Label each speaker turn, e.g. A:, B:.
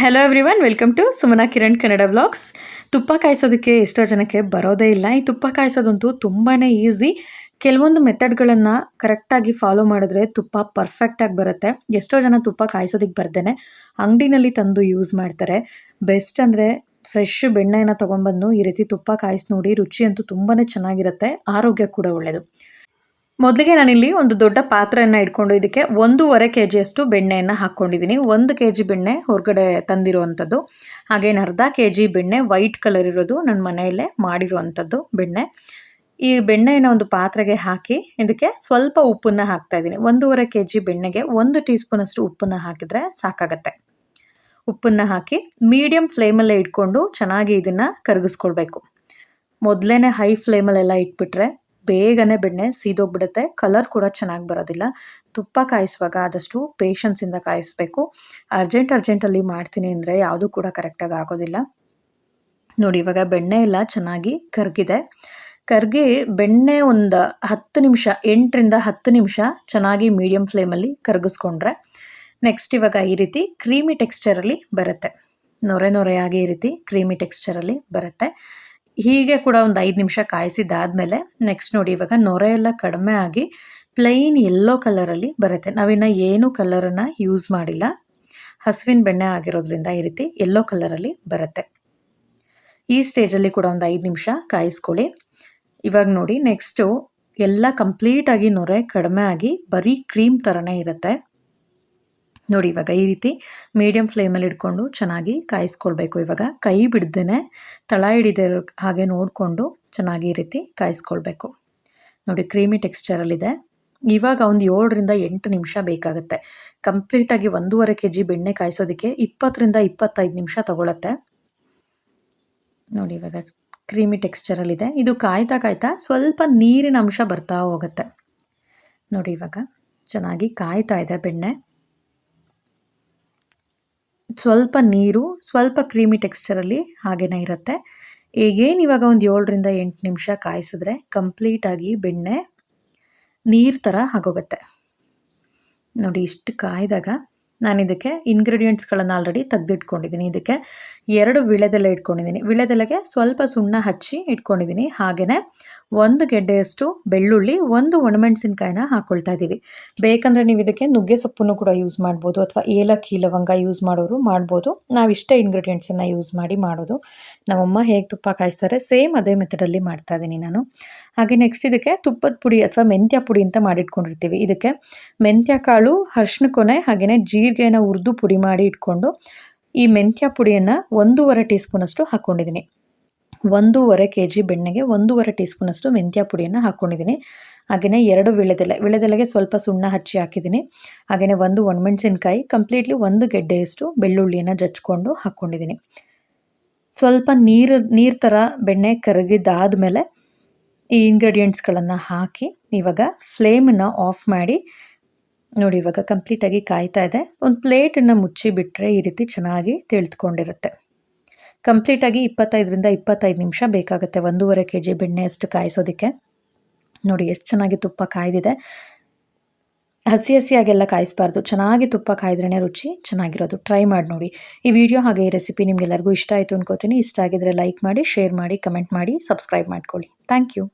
A: Hello everyone welcome to Sumana Kiran Kannada blogs ತುಪ್ಪ ಕಾಯಿಸೋದಕ್ಕೆ ಎಷ್ಟೋ ಜನಕ್ಕೆ ಬರೋದೇ ಇಲ್ಲ. ಈ ತುಪ್ಪ ಕಾಯಿಸೋದಂತೂ ತುಂಬಾ ಈಸಿ ಕೆಲವೊಂದು ಮೆಥಡ್ಗಳನ್ನು ಕರೆಕ್ಟಾಗಿ ಫಾಲೋ ಮಾಡಿದ್ರೆ ತುಪ್ಪ ಪರ್ಫೆಕ್ಟಾಗಿ ಬರುತ್ತೆ. ಎಷ್ಟೋ ಜನ ತುಪ್ಪ ಕಾಯಿಸೋದಕ್ಕೆ ಬರ್ದೇನೆ ಅಂಗಡಿನಲ್ಲಿ ತಂದು ಯೂಸ್ ಮಾಡ್ತಾರೆ. ಬೆಸ್ಟ್ ಅಂದರೆ ಫ್ರೆಶ್ ಬೆಣ್ಣೆನ ತೊಗೊಂಬಂದು ಈ ರೀತಿ ತುಪ್ಪ ಕಾಯಿಸಿ ನೋಡಿ ರುಚಿ ಅಂತೂ ತುಂಬಾ ಚೆನ್ನಾಗಿರುತ್ತೆ. ಆರೋಗ್ಯ ಕೂಡ ಒಳ್ಳೆಯದು ಮೊದಲಿಗೆ ನಾನಿಲ್ಲಿ ಒಂದು ದೊಡ್ಡ ಪಾತ್ರೆಯನ್ನು ಇಟ್ಕೊಂಡು ಇದಕ್ಕೆ ಒಂದೂವರೆ ಕೆ ಜಿಯಷ್ಟು ಬೆಣ್ಣೆಯನ್ನು ಹಾಕ್ಕೊಂಡಿದ್ದೀನಿ. ಒಂದು ಕೆ ಜಿ ಬೆಣ್ಣೆ ಹೊರಗಡೆ ತಂದಿರುವಂಥದ್ದು. ಹಾಗೇನು ಅರ್ಧ ಕೆ ಜಿ ಬೆಣ್ಣೆ ವೈಟ್ ಕಲರ್ ಇರೋದು ನನ್ನ ಮನೆಯಲ್ಲೇ ಮಾಡಿರುವಂಥದ್ದು ಬೆಣ್ಣೆ. ಈ ಬೆಣ್ಣೆಯನ್ನು ಒಂದು ಪಾತ್ರೆಗೆ ಹಾಕಿ ಇದಕ್ಕೆ ಸ್ವಲ್ಪ ಉಪ್ಪನ್ನು ಹಾಕ್ತಾ ಇದ್ದೀನಿ. ಒಂದೂವರೆ ಕೆ ಜಿ ಬೆಣ್ಣೆಗೆ ಒಂದು ಟೀ ಸ್ಪೂನಷ್ಟು ಉಪ್ಪನ್ನು ಹಾಕಿದರೆ ಸಾಕಾಗತ್ತೆ. ಉಪ್ಪನ್ನು ಹಾಕಿ ಮೀಡಿಯಮ್ ಫ್ಲೇಮಲ್ಲೇ ಇಟ್ಕೊಂಡು ಚೆನ್ನಾಗಿ ಇದನ್ನು ಕರಗಿಸ್ಕೊಳ್ಬೇಕು. ಮೊದಲೇ ಹೈ ಫ್ಲೇಮಲ್ಲೆಲ್ಲ ಇಟ್ಬಿಟ್ರೆ ಬೇಗನೆ ಬೆಣ್ಣೆ ಸೀದೋಗ್ಬಿಡುತ್ತೆ. ಕಲರ್ ಕೂಡ ಚೆನ್ನಾಗಿ ಬರೋದಿಲ್ಲ. ತುಪ್ಪ ಕಾಯಿಸುವಾಗ ಆದಷ್ಟು ಪೇಷನ್ಸಿಂದ ಕಾಯಿಸ್ಬೇಕು. ಅರ್ಜೆಂಟ್ ಅರ್ಜೆಂಟಲ್ಲಿ ಮಾಡ್ತೀನಿ ಅಂದರೆ ಯಾವುದೂ ಕೂಡ ಕರೆಕ್ಟಾಗಿ ಆಗೋದಿಲ್ಲ. ನೋಡಿ, ಇವಾಗ ಬೆಣ್ಣೆ ಎಲ್ಲ ಚೆನ್ನಾಗಿ ಕರಗಿದೆ. ಕರ್ಗಿ ಬೆಣ್ಣೆ ಒಂದು ಹತ್ತು ನಿಮಿಷ, ಎಂಟರಿಂದ ಹತ್ತು ನಿಮಿಷ ಚೆನ್ನಾಗಿ ಮೀಡಿಯಮ್ ಫ್ಲೇಮಲ್ಲಿ ಕರಗಿಸ್ಕೊಂಡ್ರೆ ನೆಕ್ಸ್ಟ್ ಇವಾಗ ಈ ರೀತಿ ಕ್ರೀಮಿ ಟೆಕ್ಸ್ಚರಲ್ಲಿ ಬರುತ್ತೆ. ನೊರೆ ನೊರೆಯಾಗಿ ಈ ರೀತಿ ಕ್ರೀಮಿ ಟೆಕ್ಸ್ಚರಲ್ಲಿ ಬರುತ್ತೆ. ಹೀಗೆ ಕೂಡ ಒಂದು ಐದು ನಿಮಿಷ ಕಾಯಿಸಿದ್ದಾದಮೇಲೆ ನೆಕ್ಸ್ಟ್ ನೋಡಿ ಇವಾಗ ನೊರೆ ಎಲ್ಲ ಕಡಿಮೆ ಆಗಿ ಪ್ಲೈನ್ ಯೆಲ್ಲೋ ಕಲರಲ್ಲಿ ಬರುತ್ತೆ. ನಾವಿನ್ನು ಏನು ಕಲರನ್ನು ಯೂಸ್ ಮಾಡಿಲ್ಲ. ಹಸುವಿನ ಬೆಣ್ಣೆ ಆಗಿರೋದ್ರಿಂದ ಈ ರೀತಿ ಯೆಲ್ಲೋ ಕಲರಲ್ಲಿ ಬರುತ್ತೆ. ಈ ಸ್ಟೇಜಲ್ಲಿ ಕೂಡ ಒಂದು ಐದು ನಿಮಿಷ ಕಾಯಿಸ್ಕೊಳ್ಳಿ. ಇವಾಗ ನೋಡಿ ನೆಕ್ಸ್ಟು ಎಲ್ಲ ಕಂಪ್ಲೀಟಾಗಿ ನೊರೆ ಕಡಿಮೆ ಆಗಿ ಬರೀ ಕ್ರೀಮ್ ಥರನೇ ಇರುತ್ತೆ. ನೋಡಿ ಇವಾಗ ಈ ರೀತಿ ಮೀಡಿಯಮ್ ಫ್ಲೇಮಲ್ಲಿ ಇಟ್ಕೊಂಡು ಚೆನ್ನಾಗಿ ಕಾಯಿಸ್ಕೊಳ್ಬೇಕು. ಇವಾಗ ಕೈ ಬಿಡ್ದೇ ತಳ ಹಿಡಿದೇ ಹಾಗೆ ನೋಡಿಕೊಂಡು ಚೆನ್ನಾಗಿ ಈ ರೀತಿ ಕಾಯಿಸ್ಕೊಳ್ಬೇಕು. ನೋಡಿ ಕ್ರೀಮಿ ಟೆಕ್ಸ್ಚರಲ್ಲಿದೆ ಇವಾಗ ಒಂದು ಏಳರಿಂದ ಎಂಟು ನಿಮಿಷ ಬೇಕಾಗುತ್ತೆ. ಕಂಪ್ಲೀಟಾಗಿ ಒಂದೂವರೆ ಕೆ ಜಿ ಬೆಣ್ಣೆ ಕಾಯಿಸೋದಕ್ಕೆ ಇಪ್ಪತ್ತರಿಂದ ಇಪ್ಪತ್ತೈದು ನಿಮಿಷ ತಗೊಳತ್ತೆ. ನೋಡಿ ಇವಾಗ ಕ್ರೀಮಿ ಟೆಕ್ಸ್ಚರಲ್ಲಿದೆ ಇದು ಕಾಯ್ತಾ ಕಾಯ್ತಾ ಸ್ವಲ್ಪ ನೀರಿನ ಅಂಶ ಬರ್ತಾ ಹೋಗುತ್ತೆ. ನೋಡಿ ಇವಾಗ ಚೆನ್ನಾಗಿ ಕಾಯ್ತಾ ಇದೆ ಬೆಣ್ಣೆ. ಸ್ವಲ್ಪ ನೀರು, ಸ್ವಲ್ಪ ಕ್ರೀಮಿ ಟೆಕ್ಸ್ಚರಲ್ಲಿ ಹಾಗೇನೇ ಇರುತ್ತೆ. ಈಗೇನು ಇವಾಗ ಒಂದು ಏಳರಿಂದ ಎಂಟು ನಿಮಿಷ ಕಾಯಿಸಿದ್ರೆ ಕಂಪ್ಲೀಟಾಗಿ ಬೆಣ್ಣೆ, ನೀರು ಥರ ಆಗೋಗುತ್ತೆ. ನೋಡಿ ಇಷ್ಟು ಕಾಯ್ದಾಗ ನಾನು ಇದಕ್ಕೆ ಇಂಗ್ರೀಡಿಯೆಂಟ್ಸ್ಗಳನ್ನು ಆಲ್ರೆಡಿ ತೆಗೆದಿಟ್ಕೊಂಡಿದ್ದೀನಿ. ಇದಕ್ಕೆ ಎರಡು ವಿಳೆದೆಲೆ ಇಟ್ಕೊಂಡಿದ್ದೀನಿ. ವಿಳೆದೆಲೆಗೆ ಸ್ವಲ್ಪ ಸುಣ್ಣ ಹಚ್ಚಿ ಇಟ್ಕೊಂಡಿದ್ದೀನಿ. ಹಾಗೆಯೇ ಒಂದು ಗೆಡ್ಡೆಯಷ್ಟು ಬೆಳ್ಳುಳ್ಳಿ, ಒಂದು ಒಣಮೆಣಸಿನ್ಕಾಯಿನ ಹಾಕ್ಕೊಳ್ತಾ ಇದ್ದೀವಿ. ಬೇಕಂದರೆ ನೀವು ಇದಕ್ಕೆ ನುಗ್ಗೆ ಸೊಪ್ಪನ್ನು ಕೂಡ ಯೂಸ್ ಮಾಡ್ಬೋದು ಅಥವಾ ಏಲಕ್ಕಿ, ಲವಂಗ ಯೂಸ್ ಮಾಡೋರು ಮಾಡ್ಬೋದು. ನಾವು ಇಷ್ಟೇ ಇಂಗ್ರೀಡಿಯೆಂಟ್ಸನ್ನು ಯೂಸ್ ಮಾಡಿ ಮಾಡೋದು. ನಮ್ಮಮ್ಮ ಹೇಗೆ ತುಪ್ಪ ಕಾಯಿಸ್ತಾರೆ ಸೇಮ್ ಅದೇ ಮೆಥಡಲ್ಲಿ ಮಾಡ್ತಾ ಇದ್ದೀನಿ ನಾನು. ಹಾಗೆ ನೆಕ್ಸ್ಟ್ ಇದಕ್ಕೆ ತುಪ್ಪದ ಪುಡಿ ಅಥವಾ ಮೆಂತ್ಯ ಪುಡಿ ಅಂತ ಮಾಡಿಟ್ಕೊಂಡಿರ್ತೀವಿ. ಇದಕ್ಕೆ ಮೆಂತ್ಯ ಕಾಳು ಅರ್ಶಿನ ಕೊನೆ ಹಾಗೆಯೇ ಜೀರಿಗೆನ ಹುರಿದು ಪುಡಿ ಮಾಡಿ ಇಟ್ಕೊಂಡು ಈ ಮೆಂತ್ಯ ಪುಡಿಯನ್ನು ಒಂದೂವರೆ ಟೀ ಸ್ಪೂನಷ್ಟು ಹಾಕ್ಕೊಂಡಿದ್ದೀನಿ. ಒಂದೂವರೆ ಕೆ ಜಿ ಬೆಣ್ಣೆಗೆ ಒಂದೂವರೆ ಟೀ ಸ್ಪೂನಷ್ಟು ಮೆಂತ್ಯ ಪುಡಿಯನ್ನು ಹಾಕ್ಕೊಂಡಿದ್ದೀನಿ. ಹಾಗೆಯೇ ಎರಡು ವಿಳೆದೆಲೆ, ವಿಳೆದೆಲೆಗೆ ಸ್ವಲ್ಪ ಸುಣ್ಣ ಹಚ್ಚಿ ಹಾಕಿದ್ದೀನಿ. ಹಾಗೆಯೇ ಒಂದು ಒಣಮೆಣಸಿನ್ಕಾಯಿ, ಕಂಪ್ಲೀಟ್ಲಿ ಒಂದು ಗೆಡ್ಡೆಯಷ್ಟು ಬೆಳ್ಳುಳ್ಳಿಯನ್ನು ಜಚ್ಕೊಂಡು ಹಾಕ್ಕೊಂಡಿದ್ದೀನಿ. ಸ್ವಲ್ಪ ನೀರು ನೀರು ಥರ ಬೆಣ್ಣೆ ಕರಗಿದ್ದಾದಮೇಲೆ ಈ ಇಂಗ್ರೀಡಿಯೆಂಟ್ಸ್ಗಳನ್ನು ಹಾಕಿ ಇವಾಗ ಫ್ಲೇಮನ್ನು ಆಫ್ ಮಾಡಿ ನೋಡಿ, ಇವಾಗ ಕಂಪ್ಲೀಟಾಗಿ ಕಾಯ್ತಾ ಇದೆ. ಒಂದು ಪ್ಲೇಟನ್ನು ಮುಚ್ಚಿಬಿಟ್ರೆ ಈ ರೀತಿ ಚೆನ್ನಾಗಿ ತಿಳಿದುಕೊಂಡಿರುತ್ತೆ. ಕಂಪ್ಲೀಟಾಗಿ ಇಪ್ಪತ್ತೈದರಿಂದ ಇಪ್ಪತ್ತೈದು ನಿಮಿಷ ಬೇಕಾಗುತ್ತೆ. ಒಂದೂವರೆ ಕೆ ಜಿ ಬೆಣ್ಣೆ ಅಷ್ಟು ಕಾಯಿಸೋದಕ್ಕೆ. ನೋಡಿ, ಎಷ್ಟು ಚೆನ್ನಾಗಿ ತುಪ್ಪ ಕಾಯ್ದಿದೆ. ಹಸಿ ಹಸಿಯಾಗೆಲ್ಲ ಕಾಯಿಸಬಾರ್ದು. ಚೆನ್ನಾಗಿ ತುಪ್ಪ ಕಾಯ್ದ್ರೇ ರುಚಿ ಚೆನ್ನಾಗಿರೋದು. ಟ್ರೈ ಮಾಡಿ ನೋಡಿ. ಈ ವಿಡಿಯೋ ಹಾಗೆ ಈ ರೆಸಿಪಿ ನಿಮಗೆಲ್ಲರಿಗೂ ಇಷ್ಟ ಆಯಿತು ಅನ್ಕೋತೀನಿ. ಇಷ್ಟ ಆಗಿದ್ರೆ ಲೈಕ್ ಮಾಡಿ ಶೇರ್ ಮಾಡಿ ಕಮೆಂಟ್ ಮಾಡಿ ಸಬ್ಸ್ಕ್ರೈಬ್ ಮಾಡ್ಕೊಳ್ಳಿ. Thank you